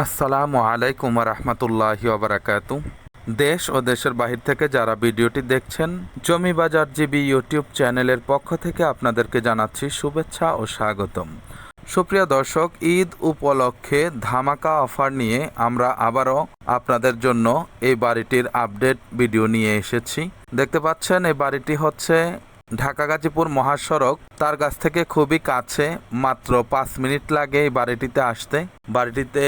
আসসালামু আলাইকুম রহমতুল্লাহি ওবরাকাত দেশ ও দেশের বাহির থেকে যারা ভিডিওটি দেখছেন জমি বাজার জিবি ইউটিউব চ্যানেলের পক্ষ থেকে আপনাদেরকে জানাচ্ছি শুভেচ্ছা ও স্বাগতম। সুপ্রিয় দর্শক, ঈদ উপলক্ষে ধামাকা অফার নিয়ে আমরা আবারও আপনাদের জন্য এই বাড়িটির আপডেট ভিডিও নিয়ে এসেছি। দেখতে পাচ্ছেন, এই বাড়িটি হচ্ছে ঢাকা গাজীপুর মহাসড়ক। তার কাছ থেকে খুবই কাছে, মাত্র পাঁচ মিনিট লাগে এই বাড়িটিতে আসতে। বাড়িটিতে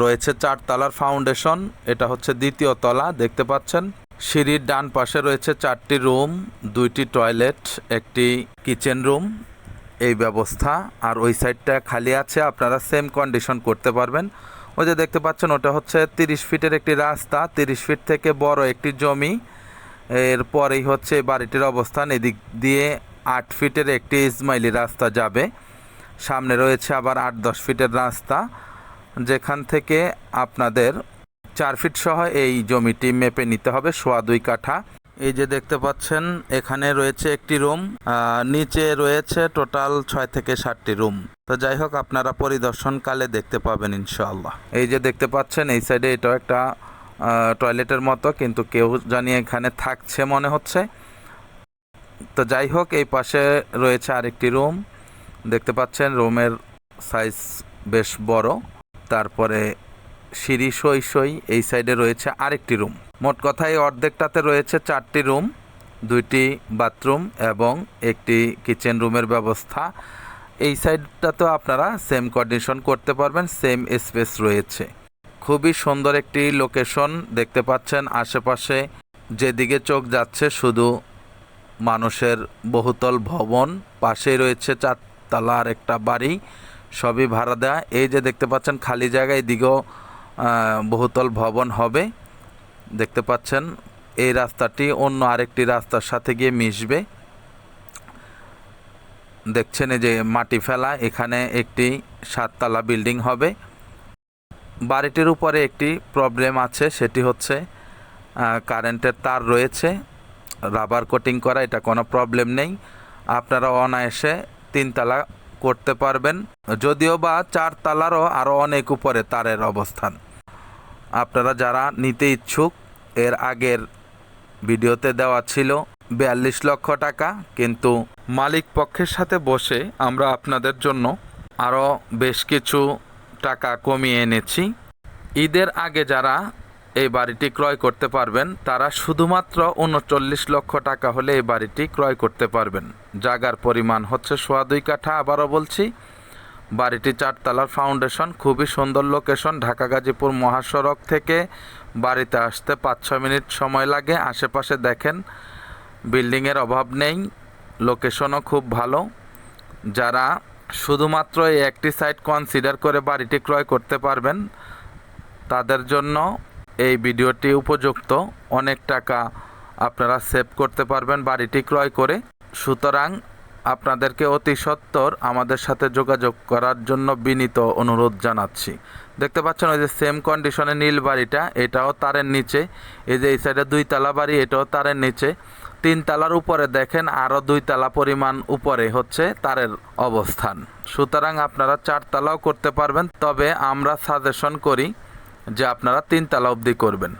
রয়েছে চারতলার ফাউন্ডেশন, এটা হচ্ছে দ্বিতীয় তলা, দেখতে পাচ্ছেন। সিঁড়ির ডান পাশে রয়েছে চারটি রুম, দুইটি টয়লেট, একটি কিচেন রুম। এই ব্যবস্থা, আর ওই সাইডটা খালি আছে, আপনারা সেম কন্ডিশন করতে পারবেন। ওই যে দেখতে পাচ্ছেন, ওটা হচ্ছে তিরিশ ফিটের একটি রাস্তা, তিরিশ ফিট থেকে বড় একটি জমি। এরপরেই হচ্ছে বাড়িটির অবস্থান, এদিক দিয়ে আট ফিটের একটি ইসমাইলি রাস্তা যাবে। সামনে রয়েছে আবার আট দশ ফিটের রাস্তা। যেখান থেকে আপনাদের চার ফিট সহ এই জমিটি মেপে নিতে হবে, সোয়া দুই কাঠা। এই যে দেখতে পাচ্ছেন, এখানে রয়েছে একটি রুম নিচে রয়েছে টোটাল ছয় থেকে সাতটি রুম। তো যাই হোক, আপনারা পরিদর্শনকালে দেখতে পাবেন ইনশাআল্লাহ। এই যে দেখতে পাচ্ছেন, এই সাইডে এটাও একটা টয়লেটের মতো, কিন্তু কেউ জানি এখানে থাকছে মনে হচ্ছে। তো যাই হোক, এই পাশে রয়েছে আরেকটি রুম। দেখতে পাচ্ছেন, রুমের সাইজ বেশ বড়। তারপরে সিঁড়ি সই সই এই সাইডে রয়েছে আরেকটি রুম। মোট কথা এই অর্ধেকটাতে রয়েছে চারটি রুম, দুইটি বাথরুম এবং একটি কিচেন রুমের ব্যবস্থা। এই সাইডটাতেও আপনারা সেম কন্ডিশন করতে পারবেন সেম স্পেস রয়েছে। খুবই সুন্দর একটি লোকেশন দেখতে পাচ্ছেন, আশেপাশে যেদিকে চোখ যাচ্ছে শুধু মানুষের বহুতল ভবন, পাশেই রয়েছে চারতলার একটা বাড়ি। সবই ভাড়া দেওয়া এই যে দেখতে পাচ্ছেন খালি জায়গায় দিকেও বহুতল ভবন হবে। দেখতে পাচ্ছেন, এই রাস্তাটি অন্য আরেকটি রাস্তার সাথে গিয়ে মিশবে। দেখছেন যে মাটি ফেলা, এখানে একটি সাততলা বিল্ডিং হবে। বাড়িটির উপরে একটি প্রবলেম আছে, সেটি হচ্ছে কারেন্টের তার রয়েছে। রাবার কোটিং করা, এটা কোনো প্রবলেম নেই। আপনারা অনায়াসে তিনতলা করতে পারবেন, যদিও বা চার তালারও আরও অনেক উপরে তারের অবস্থান। আপনারা যারা নিতে ইচ্ছুক, এর আগের ভিডিওতে দেওয়া ছিল বিয়াল্লিশ লক্ষ টাকা, কিন্তু মালিক পক্ষের সাথে বসে আমরা আপনাদের জন্য আরও বেশ কিছু টাকা কমিয়ে এনেছি। ঈদের আগে যারা এই বাড়িটি ক্রয় করতে পারবেন। তারা শুধুমাত্র উনচল্লিশ লক্ষ টাকা হলে এই বাড়িটি ক্রয় করতে পারবেন। জাগার পরিমাণ হচ্ছে সোয়া দুই কাঠা, আবারও বলছি, বাড়িটি চারতলার ফাউন্ডেশন, খুবই সুন্দর লোকেশন, ঢাকা গাজীপুর মহাসড়ক থেকে বাড়িতে আসতে পাঁচ ছ মিনিট সময় লাগে। আশেপাশে দেখেন, বিল্ডিংয়ের অভাব নেই, লোকেশনও খুব ভালো। যারা শুধুমাত্র এই একটি সাইট কনসিডার করে বাড়িটি ক্রয় করতে পারবেন, তাদের জন্য এই ভিডিওটি উপযুক্ত। অনেক টাকা আপনারা সেভ করতে পারবেন বাড়িটি ক্রয় করে। সুতরাং আপনাদেরকে অতি সত্বর আমাদের সাথে যোগাযোগ করার জন্য বিনীত অনুরোধ জানাচ্ছি। দেখতে পাচ্ছেন ওই যে সেম কন্ডিশনে নীল বাড়িটা, এটাও তারের নিচে। এই যে এই সাইডে দুই তালা বাড়ি, এটাও তারের নিচে। তিন তালার উপরে দেখেন, আরও দুই তালা পরিমাণ উপরে হচ্ছে তারের অবস্থান। সুতরাং আপনারা চার তালাও করতে পারবেন, তবে আমরা সাজেশন করি যে আপনারা তিন তিনতলা অবধি করবেন।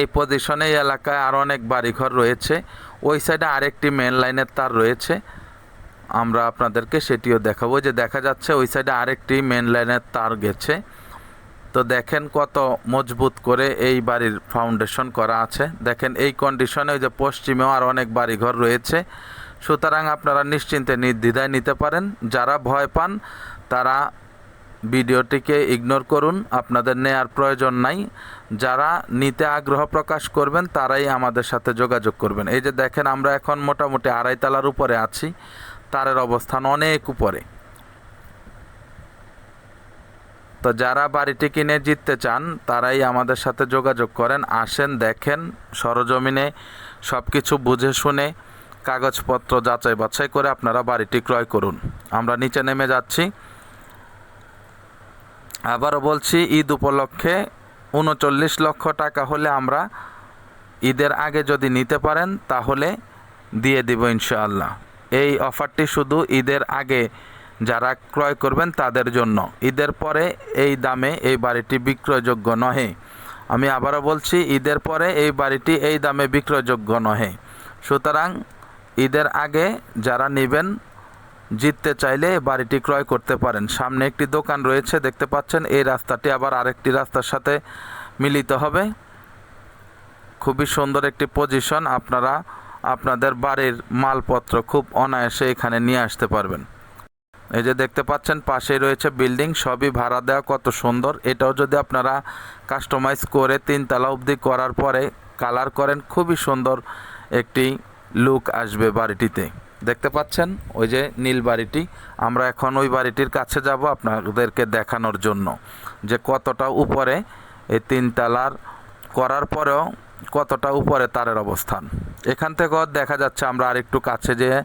এই পজিশনে এই এলাকায় আরও অনেক বাড়িঘর রয়েছে। ওই সাইডে আরেকটি মেন লাইনের তার রয়েছে। আমরা আপনাদেরকে সেটিও দেখাবো যে দেখা যাচ্ছে ওই সাইডে আরেকটি মেন লাইনের তার গেছে। তো দেখেন কত মজবুত করে এই বাড়ির ফাউন্ডেশন করা আছে। দেখেন এই কন্ডিশনে ওই যে পশ্চিমেও আর অনেক বাড়িঘর রয়েছে। সুতরাং আপনারা নিশ্চিন্তে নির্দ্বিধায় নিতে পারেন। যারা ভয় পান, তারা ভিডিওটিকে ইগনোর করুন, আপনাদের নেয়ার প্রয়োজন নাই। যারা নিতে আগ্রহ প্রকাশ করবেন, তারাই আমাদের সাথে যোগাযোগ করবেন। এই যে দেখেন, আমরা এখন মোটামুটি আড়াই তালার উপরে আছি। তারের অবস্থান অনেক উপরে। তো যারা বাড়িটি কিনে জিততে চান, তারাই আমাদের সাথে যোগাযোগ করেন, আসেন, দেখেন, সরজমিনে সব কিছু বুঝে শুনে কাগজপত্র যাচাই বাছাই করে আপনারা বাড়িটি ক্রয় করুন। আমরা নিচে নেমে যাচ্ছি। আবারও বলছি, ঈদ উপলক্ষে উনচল্লিশ লক্ষ টাকা হলে আমরা ঈদের আগে যদি নিতে পারেন, তাহলে দিয়ে দিব ইনশাআল্লাহ। এই অফারটি শুধু ঈদের আগে যারা ক্রয় করবেন, তাদের জন্য। ঈদের পরে এই দামে এই বাড়িটি বিক্রয়যোগ্য নহে। আমি আবারও বলছি, ঈদের পরে এই বাড়িটি এই দামে বিক্রয়যোগ্য নহে। সুতরাং ঈদের আগে যারা নেবেন জিততে চাইলে বাড়িটি ক্রয় করতে পারেন। সামনে একটি দোকান রয়েছে, দেখতে পাচ্ছেন, এই রাস্তাটি আবার আরেকটি রাস্তার সাথে মিলিত হবে। খুবই সুন্দর একটি পজিশন, আপনারা আপনাদের বাড়ির মালপত্র খুব অনায়াসে এখানে নিয়ে আসতে পারবেন। এই যে দেখতে পাচ্ছেন, পাশেই রয়েছে বিল্ডিং, সবই ভাড়া দেওয়া, কত সুন্দর। এটাও যদি আপনারা কাস্টমাইজ করে তিনতলা অবধি করার পরে কালার করেন, খুবই সুন্দর একটি লুক আসবে বাড়িটিতে। দেখতে পাচ্ছেন? ওই যে নীল বাড়িটি। আমরা এখন ওই বাড়িটির কাছে যাব আপনাদেরকে দেখানোর জন্য যে কতটা উপরে এই তিনতলার করার পরেও কতটা উপরে তারের অবস্থান। এখান থেকেও দেখা যাচ্ছে আমরা আরেকটু কাছে যেয়ে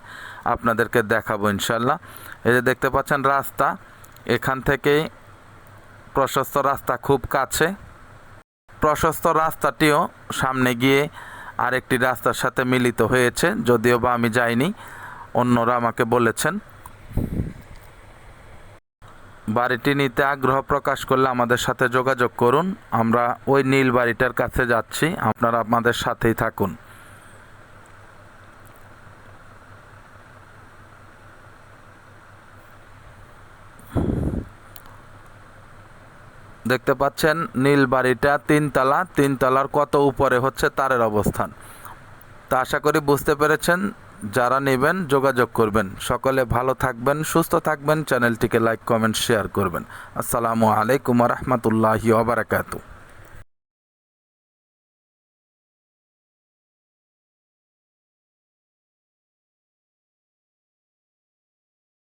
আপনাদেরকে দেখাবো ইনশাল্লাহ। এই যে দেখতে পাচ্ছেন রাস্তা, এখান থেকেই প্রশস্ত রাস্তা খুব কাছে। প্রশস্ত রাস্তাটিও সামনে গিয়ে আরেকটি রাস্তার সাথে মিলিত হয়েছে, যদিও বা আমি যাইনি। অন্যরা আমাকে বলেছেন, বাড়িটি নিতে আগ্রহ প্রকাশ করলে আমাদের সাথে যোগাযোগ করুন। আমরা ওই নীল বাড়িটার কাছে যাচ্ছি, আপনারা আমাদের সাথেই থাকুন। দেখতে পাচ্ছেন, নীল বাড়িটা তিনতলা, তিনতলার কত উপরে হচ্ছে তারের অবস্থান। তা আশা করি বুঝতে পেরেছেন যারা নেবেন যোগাযোগ করবেন। সকলে ভালো থাকবেন, সুস্থ থাকবেন। চ্যানেলটিকে লাইক, কমেন্ট, শেয়ার করবেন। আসসালামু আলাইকুম রহমতুল্লাহি ওবরাকাতু